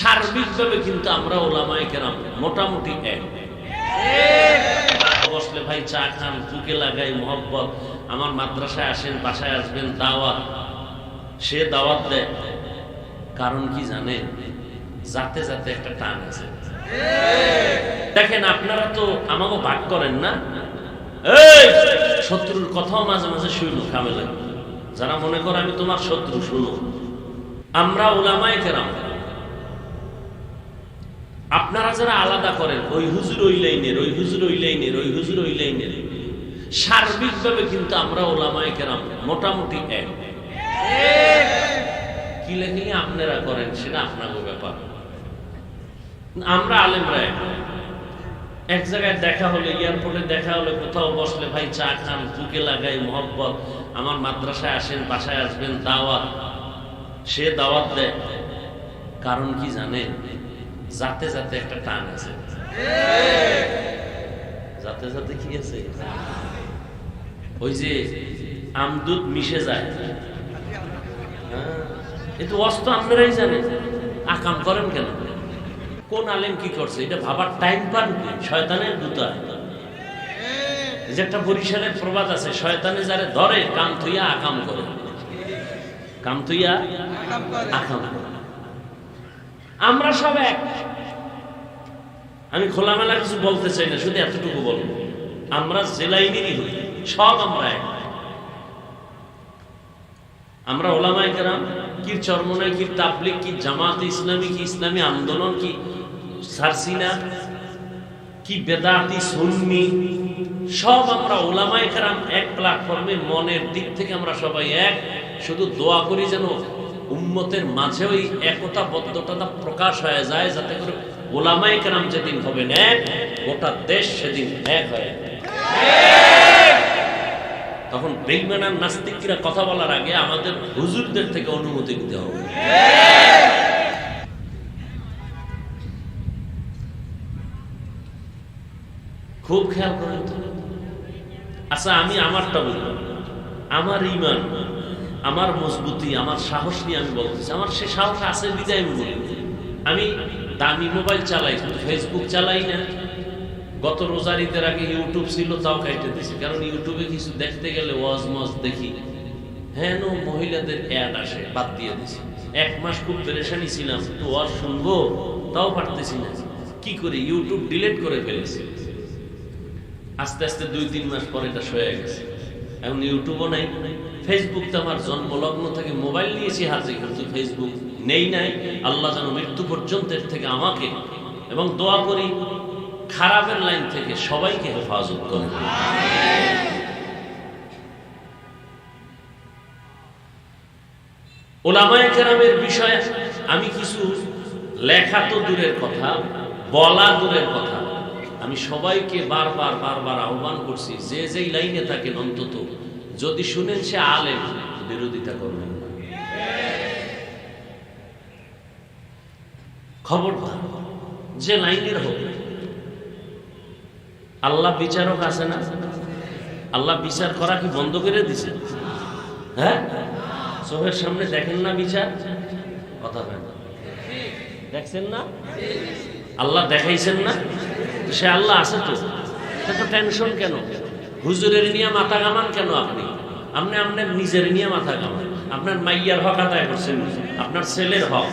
সার্বিকভাবে কিন্তু আমরা ওলামায় কেরাম মোটামুটি এক। বসলে, ভাই, চা খান, বুকে লাগাই মোহব্বত। আমার মাদ্রাসায় আসেন, বাসায় আসবেন, দাওয়াত। সে দাওয়াত দেয়। কারণ কি জানে? যাতে যাতে একটা টান আছে। দেখেন, আপনারা তো আমাকে ভাগ করেন না? শত্রুর কথাও মাঝে মাঝে শুনো কামেলে যারা মনে করে, আমি তোমার শত্রু, শুনো। আমরা ওলামায় কেরাম আপনারা যারা আলাদা করেন, ওই হুজুর ওই লাইনের, ওই হুজুর ওই লাইনের, ওই হুজুর ওই লাইনের, সার্বিকভাবে কিন্তু আমরা ওলামায় কেরাম মোটামুটি এক। কি লেখলে আপনারা করেন সেটা আপনাকে ব্যাপার। আমরা আলেমরা এক। জায়গায় দেখা হলে, এয়ারপোর্টে দেখা হলে কোথাও বসলে, ভাই, চা খান, বুকে লাগাই, মোহব্বত, আমার মাদ্রাসায় আসেন, বাসায় আসবেন, দাওয়াত। সে দাওয়াত দেয়। কারণ কি জানে যাতে যাতে একটা টান আছে যাতে যাতে কি আছে ওই যে আমদুদ মিশে যায় হ্যাঁ, অস্ত আপনারাই জানেন আকাম করেন কেন কোন আলেম কি করছে এটা ভাবার টাইম পান শয়তানের দুতা যে একটা বরিশালের প্রবাদ আছে শয়তানে যারে ধরে কাম থুইয়া আকাম করে কাম থুইয়া আকাম করে আমরা সব এক। আমি খোলামেলা কিছু বলতে চাই না, শুধু এতটুকু বলব। আমরা জেলাইনেরই হই, সব আমরা এক। আমরা ওলামায় কেরাম, কি চরমনায় কি তাবলিক কি জামাত ইসলামী, কি ইসলামী আন্দোলন, কি সারসিনা, কি বেদাতি সুন্নি, সব আমরা ওলামায় কেরাম এক প্ল্যাটফর্মে মনের দিক থেকে আমরা সবাই এক। শুধু দোয়া করি যেন উম্মতের মাঝে ওই একতা বদ্ধতা প্রকাশ হয়ে যায়, যাতে করে ওলামায় কেরাম যেদিন হবেন এক গোটা দেশ সেদিন এক হয় তখন বেইমান আর নাস্তিকরা কথা বলার আগে আমাদের হুজুরদের থেকে অনুমতি নিতে হবে। খুব খেয়াল করেন আচ্ছা আমি আমারটা বলি আমার ইমান আমার মজবুতি, আমার সাহস নিয়ে আমি বলতেছি, আমার সে সাহস আছে, বিদায় আমি বলি আমি দামি মোবাইল চালাই কিন্তু ফেসবুক চালাই না, গত রোজার ঈদের আগে ইউটিউব ছিল, তাও কাইটে দিছি। কারণ ইউটিউবে কিছু দেখতে গেলে ওয়াজ মজ দেখি। হ্যাঁ মহিলাদের অ্যাড আসে, বাদ দিয়ে দিছি। এক মাস খুব পেরেশানি ছিলাম, তো ওয়াজ শুনব? তাও পারতেছি না। কি করে ইউটিউব ডিলিট করে ফেলেছি? আস্তে আস্তে দুই তিন মাস পরে এটা সয়ে গেছে। এখন ইউটিউবও নাই। ফেসবুক তো আমার জন্মলগ্ন থেকে মোবাইল নিয়েছি হাতে কিন্তু ফেসবুক নেই নাই। আল্লাহ যেন মৃত্যু পর্যন্ত থেকে আমাকে এবং দোয়া করি, খারাপের লাইন থেকে সবাইকে হেফাজত করে। ওলামায়ে কেরামের বিষয়ে আমি কিছু লেখা তো দূরের কথা, বলা দূরের কথা। আমি সবাইকে বারবার বারবার আহ্বান করছি, যে যেই লাইনে থাকেন অন্তত, যদি শুনেন সে আলেম, বিরোধিতা করবেন খবরদার, যে লাইনের হোক, আল্লাহ বিচারক আছে না? আল্লাহ বিচার করা কি বন্ধ করে দিছে? হ্যাঁ? চোখের সামনে দেখেন না বিচার? কথা হয় না দেখছেন না? আল্লাহ দেখাইছেন না? সে আল্লাহ আছে তো। তো টেনশন কেন? হুজুরের নিয়ে মাথা কামান কেন আপনি? আপনি আপনার নিজের নিয়ে মাথা কামান আপনার মাইয়ার হক আদায় করছেন। আপনার ছেলের হক।